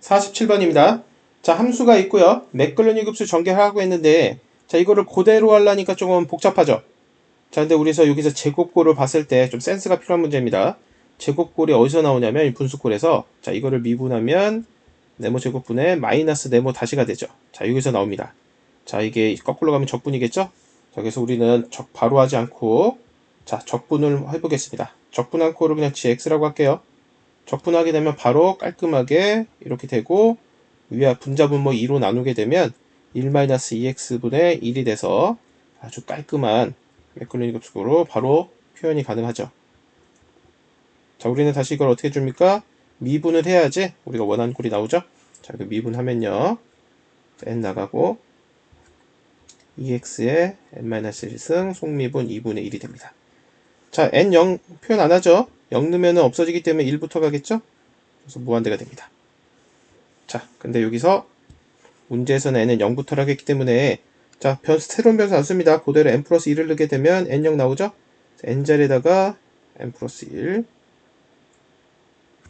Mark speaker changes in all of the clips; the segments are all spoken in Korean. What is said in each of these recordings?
Speaker 1: 47번입니다. 자, 함수가 있고요. 맥글로니 급수 전개하고 했는데 자, 이거를 그대로 하려니까 조금 복잡하죠. 자, 근데 우리서 여기서 제곱골을 봤을 때 좀 센스가 필요한 문제입니다. 제곱골이 어디서 나오냐면 이 분수골에서 자, 이거를 미분하면 네모 제곱분의 마이너스 네모 다시가 되죠. 자, 여기서 나옵니다. 자, 이게 거꾸로 가면 적분이겠죠? 자, 그래서 우리는 적 바로 하지 않고 자, 적분을 해 보겠습니다. 적분한 코를 그냥 gx라고 할게요. 적분하게 되면 바로 깔끔하게 이렇게 되고 위와 분자분 뭐 2로 나누게 되면 1-2x분의 1이 돼서 아주 깔끔한 맥클리니 급수로 바로 표현이 가능하죠. 자, 우리는 다시 이걸 어떻게 줍니까? 미분을 해야지 우리가 원하는 꼴이 나오죠. 자, 그 미분하면요. n 나가고 2x의 n-1승 속미분 2분의 1이 됩니다. 자, n 0 표현 안 하죠? 0 넣으면 없어지기 때문에 1부터 가겠죠? 그래서 무한대가 됩니다. 자, 근데 여기서 문제에서는 n은 0부터라고 했기 때문에 자, 변, 새로운 변수 안 씁니다. 그대로 n 플러스 1을 넣게 되면 n0 나오죠? n 자리에다가 n 플러스 1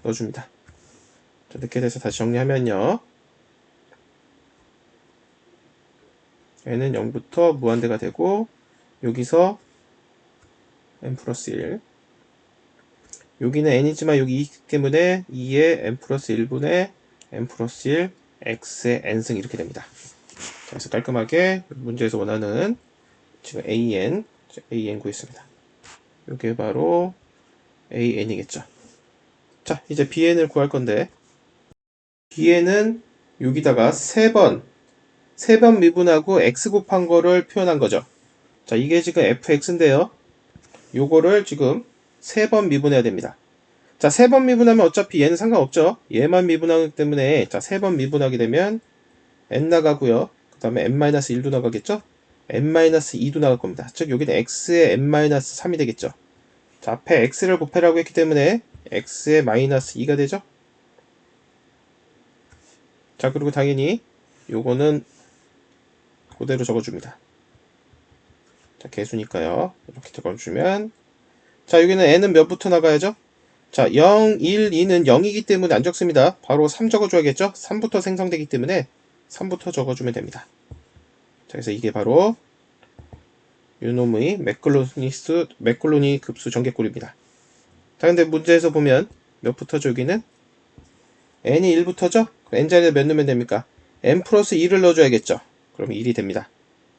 Speaker 1: 넣어줍니다. 자, 이렇게 돼서 다시 정리하면요. n은 0부터 무한대가 되고 여기서 n 플러스 1 여기는 n이지만 여기 2 있기 때문에 2의 n 플러스 1분의 n 플러스 1 x의 n승 이렇게 됩니다. 자, 그래서 깔끔하게 문제에서 원하는 지금 an an 구했습니다. 이게 바로 an이겠죠. 자 이제 bn을 구할 건데 bn은 여기다가 3번 3번 미분하고 x 곱한 거를 표현한 거죠. 자 이게 지금 fx인데요. 요거를 지금 세 번 미분해야 됩니다. 자, 세 번 미분하면 어차피 얘는 상관없죠. 얘만 미분하기 때문에 자, 세 번 미분하게 되면 n 나가고요. 그 다음에 n-1도 나가겠죠? n-2도 나갈 겁니다. 즉 여기는 x의 n-3이 되겠죠. 자, 앞에 x를 곱해라고 했기 때문에 x의 마이너스 2가 되죠? 자, 그리고 당연히 요거는 그대로 적어줍니다. 자, 개수니까요. 이렇게 적어주면 자, 여기는 n은 몇부터 나가야죠? 자, 0, 1, 2는 0이기 때문에 안 적습니다. 바로 3 적어줘야겠죠? 3부터 생성되기 때문에 3부터 적어주면 됩니다. 자, 그래서 이게 바로 요놈의 맥글로니스, 맥글로니 급수 전개꼴입니다. 자, 근데 문제에서 보면 몇부터죠, 여기는? n이 1부터죠? n자리에 몇 넣으면 됩니까? n 플러스 2를 넣어줘야겠죠? 그럼 1이 됩니다.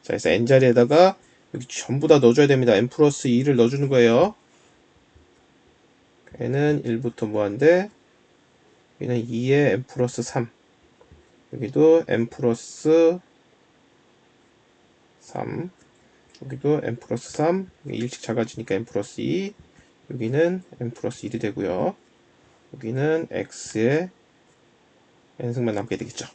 Speaker 1: 자, 그래서 n자리에다가 여기 전부 다 넣어줘야 됩니다. n 플러스 2를 넣어주는 거예요. N은 1부터 무한대 여기는 2에 n 플러스 3 여기도 n 플러스 3 여기도 n 플러스 3 일씩 작아지니까 n 플러스 2 여기는 n 플러스 1이 되고요. 여기는 x의 n승만 남게 되겠죠.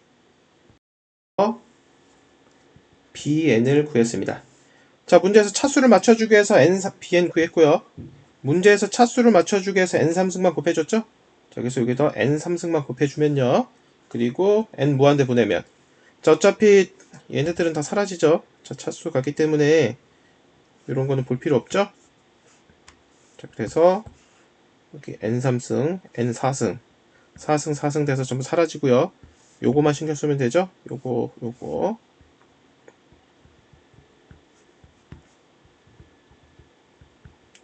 Speaker 1: bn을 구했습니다. 자 문제에서 차수를 맞춰주기 위해서 n, bn 구했고요 문제에서 차수를 맞춰주기 위해서 n3승만 곱해줬죠? 자, 그래서 여기서 n3승만 곱해주면요. 그리고 n 무한대 보내면. 자, 어차피 얘네들은 다 사라지죠? 자, 차수 가기 때문에 이런 거는 볼 필요 없죠? 자, 그래서 여기 n3승, n4승, 4승, 4승 돼서 전부 사라지고요. 요거만 신경 쓰면 되죠? 요거, 요거.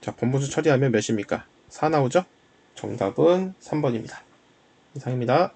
Speaker 1: 자, 본분수 처리하면 몇입니까? 4 나오죠? 정답은 3번입니다. 이상입니다.